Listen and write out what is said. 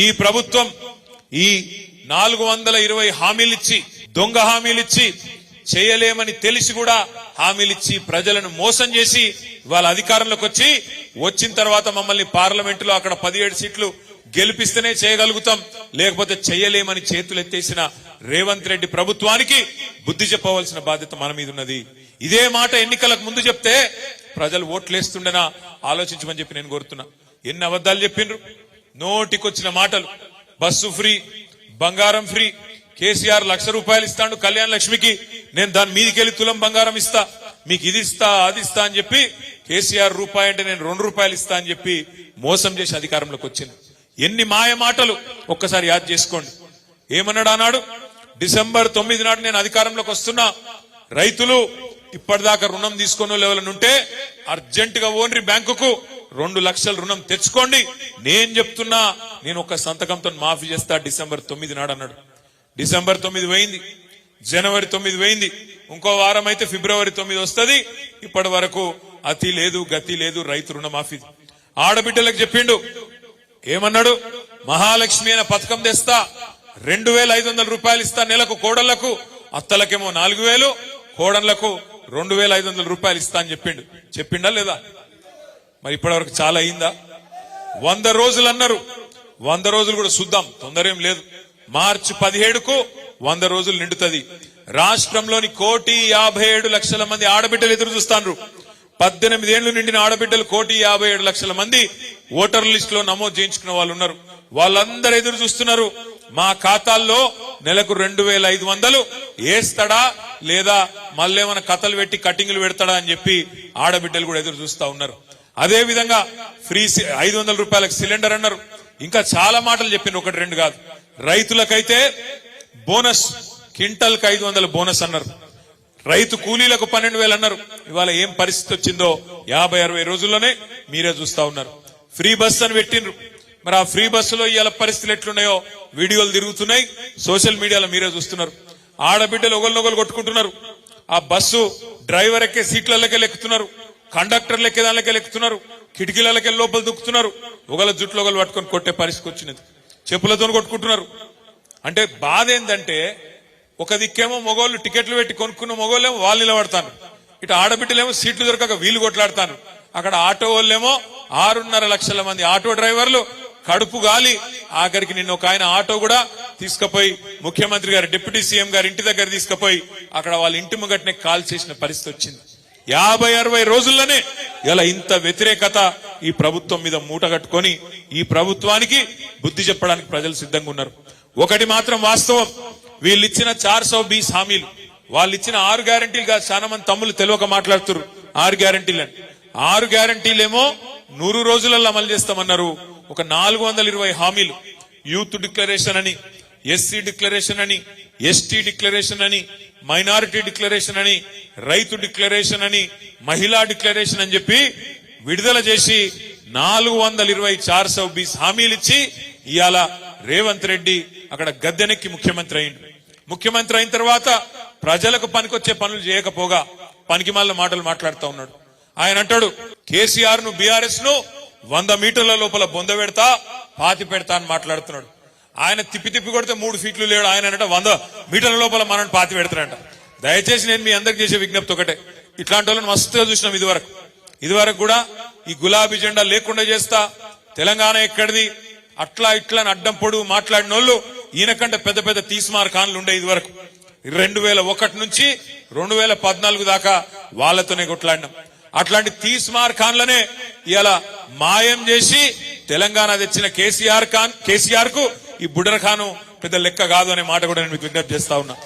ఈ ప్రభుత్వం ఈ నాలుగు వందల ఇరవై హామీలిచ్చి దొంగ హామీలిచ్చి చేయలేమని తెలిసి కూడా హామీలిచ్చి ప్రజలను మోసం చేసి వాళ్ళ అధికారంలోకి వచ్చి వచ్చిన తర్వాత మమ్మల్ని పార్లమెంటులో అక్కడ పదిహేడు సీట్లు గెలిపిస్తేనే చేయగలుగుతాం. లేకపోతే చేయలేమని చేతులు ఎత్తేసిన రేవంత్ రెడ్డి ప్రభుత్వానికి బుద్ధి చెప్పవలసిన బాధ్యత మన మీద ఉన్నది. ఇదే మాట ఎన్నికలకు ముందు చెప్తే ప్రజలు ఓట్లేస్తుండేనా? ఆలోచించమని చెప్పి నేను కోరుతున్నా. ఎన్ని అబద్ధాలు చెప్పిండ్రు? నోటికొచ్చిన మాటలు. బస్సు ఫ్రీ బంగారం ఫ్రీ. కేసీఆర్ లక్ష రూపాయలు ఇస్తాడు కళ్యాణ లక్ష్మికి. నేను దాని మీదికెళ్ళి తులం బంగారం ఇస్తా. మీకు ఇది ఇస్తా అది ఇస్తా అని చెప్పి కేసీఆర్ రూపాయి అంటే నేను రెండు రూపాయలు ఇస్తా అని చెప్పి మోసం చేసి అధికారంలోకి వచ్చింది ఎన్ని మాయ మాటలు ఒక్కసారి యాద్ చేసుకోండి. ఏమన్నాడు అన్నాడు డిసెంబర్ తొమ్మిది నాడు నేను అధికారంలోకి వస్తున్నా. రైతులు ఇప్పటిదాకా రుణం తీసుకున్న లెవెల్ నుంటే అర్జెంట్గా ఓన్రి బ్యాంకుకు రెండు లక్షల రుణం తెచ్చుకోండి. నేను చెప్తున్నా నేను ఒక సంతకంతో మాఫీ చేస్తా. డిసెంబర్ తొమ్మిది నాడు అన్నాడు. డిసెంబర్ తొమ్మిది పోయింది. జనవరి తొమ్మిది పోయింది. ఇంకో వారం అయితే ఫిబ్రవరి తొమ్మిది వస్తుంది. ఇప్పటి వరకు అతి లేదు గతి లేదు రైతు రుణమాఫీ. ఆడబిడ్డలకు చెప్పిండు. ఏమన్నాడు? మహాలక్ష్మి అనే పథకం తెస్తా. రెండు వేల ఐదు వందల రూపాయలు ఇస్తా నెలకు కోడళ్ళకు. అత్తలకేమో నాలుగు వేలు కోడళ్ళకు రెండు వేల ఐదు వందల రూపాయలు ఇస్తా అని చెప్పిండు. చెప్పిండా లేదా? మరి ఇప్పటివరకు చాలా అయిందా? వంద రోజులు అన్నారు. వంద రోజులు కూడా చూద్దాం. తొందర ఏం లేదు. మార్చి పదిహేడుకు వంద రోజులు నిండుతుంది. రాష్ట్రంలోని కోటి యాభై ఏడు లక్షల మంది ఆడబిడ్డలు ఎదురు చూస్తాండ్రు. పద్దెనిమిది ఏళ్ళు నిండిన ఆడబిడ్డలు కోటి యాభై ఏడు లక్షల మంది ఓటర్ లిస్ట్లో నమోదు చేయించుకున్న వాళ్ళు ఉన్నారు. వాళ్ళందరూ ఎదురు చూస్తున్నారు. మా ఖాతాల్లో నెలకు రెండు వేల ఐదు వందలు వేస్తాడా లేదా మళ్ళేమైనా కథలు పెట్టి కటింగ్లు పెడతాడా అని చెప్పి ఆడబిడ్డలు కూడా ఎదురు చూస్తా ఉన్నారు. అదే విధంగా ఫ్రీ సి- ఐదు వందల రూపాయలకు సిలిండర్ అన్నారు. ఇంకా చాలా మాటలు చెప్పిన ఒకటి రెండు కాదు. రైతులకైతే బోనస్ క్వింటల్కి ఐదు వందల బోనస్ అన్నారు. రైతు కూలీలకు పన్నెండు వేలు అన్నారు. ఇవాళ ఏం పరిస్థితి వచ్చిందో యాభై అరవై రోజుల్లోనే మీరే చూస్తా ఉన్నారు. ఫ్రీ బస్ అని పెట్టిండ్రు. మరి ఆ ఫ్రీ బస్సులో ఇవాళ పరిస్థితులు ఎట్లున్నాయో వీడియోలు తిరుగుతున్నాయి. సోషల్ మీడియాలో మీరే చూస్తున్నారు. ఆడబిడ్డలు ఒకరినొకరు కొట్టుకుంటున్నారు. ఆ బస్సు డ్రైవర్ ఎక్కే సీట్లకే ఎక్కుతున్నారు. కండక్టర్ ఎక్కే దానికే ఎక్కుతున్నారు. కిటికీలకే లోపల దుక్కుతున్నారు. ఒకళ్ళ జుట్లు ఒకళ్ళు పట్టుకొని కొట్టే పరిస్థితి వచ్చినది చెప్పులతో కొట్టుకుంటున్నారు. అంటే బాధ ఏంటంటే ఒక దిక్కేమో మొగోళ్ళు టికెట్లు పెట్టి కొనుక్కున్న మొగోళ్ళేమో వాళ్ళు నిలబడతాను ఇటు ఆడబిడ్డలేమో సీట్లు దొరకక వీలు కొట్లాడతాను అక్కడ ఆటో వాళ్ళేమో ఆరున్నర లక్షల మంది ఆటో డ్రైవర్లు కడుపు గాలి. ఆఖరికి నిన్న ఒక ఆయన ఆటో కూడా తీసుకుపోయి ముఖ్యమంత్రి గారు డిప్యూటీ సీఎం గారి ఇంటి దగ్గర తీసుకుపోయి అక్కడ వాళ్ళ ఇంటి ముంగట్నే కాల్ చేసిన పరిస్థితి వచ్చింది. యాభై అరవై రోజుల్లోనే ఇలా ఇంత వ్యతిరేకత ఈ ప్రభుత్వం మీద మూట కట్టుకొని ఈ ప్రభుత్వానికి బుద్ధి చెప్పడానికి ప్రజలు సిద్ధంగా ఉన్నారు. ఒకటి మాత్రం వాస్తవం. వీళ్ళు ఇచ్చిన చార్ సౌ బీస్ హామీలు. వాళ్ళు ఇచ్చిన ఆరు గ్యారంటీలు కాదు చాలా మంది తమ్ముళ్ళు తెలియక మాట్లాడుతున్నారు ఆరు గ్యారంటీలు అని ఆరు గ్యారంటీలేమో నూరు రోజులలో అమలు చేస్తామన్నారు. ఒక నాలుగు వందల ఇరవై హామీలు. యూత్ డిక్లరేషన్ అని ఎస్సీ డిక్లరేషన్ అని ఎస్టీ డిక్లరేషన్ అని మైనారిటీ డిక్లరేషన్ అని రైతు డిక్లరేషన్ అని మహిళా డిక్లరేషన్ అని చెప్పి విడుదల చేసి నాలుగు వందల ఇరవై చార్ సౌ బీస్ హామీలు ఇచ్చి ఇవాళ రేవంత్ రెడ్డి అక్కడ గద్దెనెక్కి ముఖ్యమంత్రి అయింది ముఖ్యమంత్రి అయిన తర్వాత ప్రజలకు పనికొచ్చే పనులు చేయకపోగా పనికి మాటలు మాట్లాడుతూ ఉన్నాడు. ఆయన అంటాడు కేసీఆర్ను బీఆర్ఎస్ను వంద మీటర్ల లోపల బొంద పెడతా పాతి పెడతా అని మాట్లాడుతున్నాడు. ఆయన తిప్పి తిప్పి కొడితే మూడు ఫీట్లు లేడు. ఆయన అంటే వంద మీటర్ల లోపల మనల్ని పాతి పెడతాడంట. దయచేసి నేను మీ అందరికి చేసే విజ్ఞప్తి ఒకటే. ఇట్లాంటి వాళ్ళని మస్తుగా చూసినాం ఇదివరకు. ఇదివరకు కూడా ఈ గులాబీ జెండా లేకుండా చేస్తా తెలంగాణ ఎక్కడిది అట్లా ఇట్లా అడ్డం పొడుగు మాట్లాడిన వాళ్ళు ఈయనకంటే పెద్ద పెద్ద తీస్మార్ ఖాన్లు ఉండే ఇదివరకు. రెండు వేల ఒకటి నుంచి రెండు వేల పద్నాలుగు దాకా వాళ్ళతోనే కొట్లాడినాం. అట్లాంటి తీస్మార్ ఖాన్లనే ఇలా మాయం చేసి తెలంగాణ తెచ్చిన కేసీఆర్ ఖాన్ కేసీఆర్కు ఈ బుడర్ ఖాను పెద్ద లెక్క కాదు అనే మాట కూడా నేను మీకు విజ్ఞప్తి చేస్తా ఉన్నా.